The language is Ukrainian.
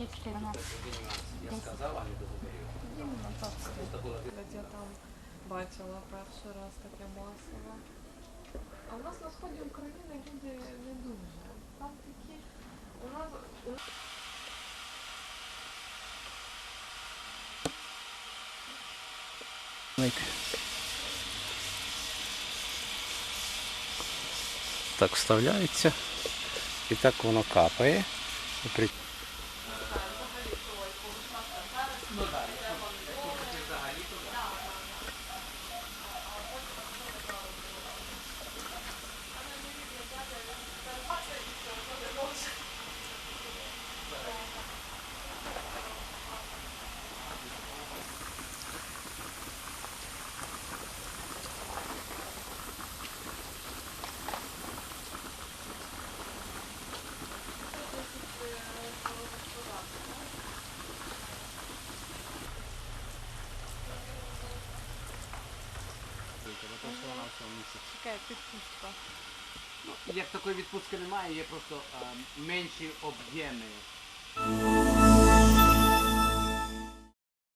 Я сказав, а не було Я там бачила перший раз таке масло. А в нас на сході України люди не дуже. Там такі. У у нас Так вставляється і так воно капає. no value. І місяць. чекає відпустка. Ну, як такої відпустки немає, є просто е, менші об'єми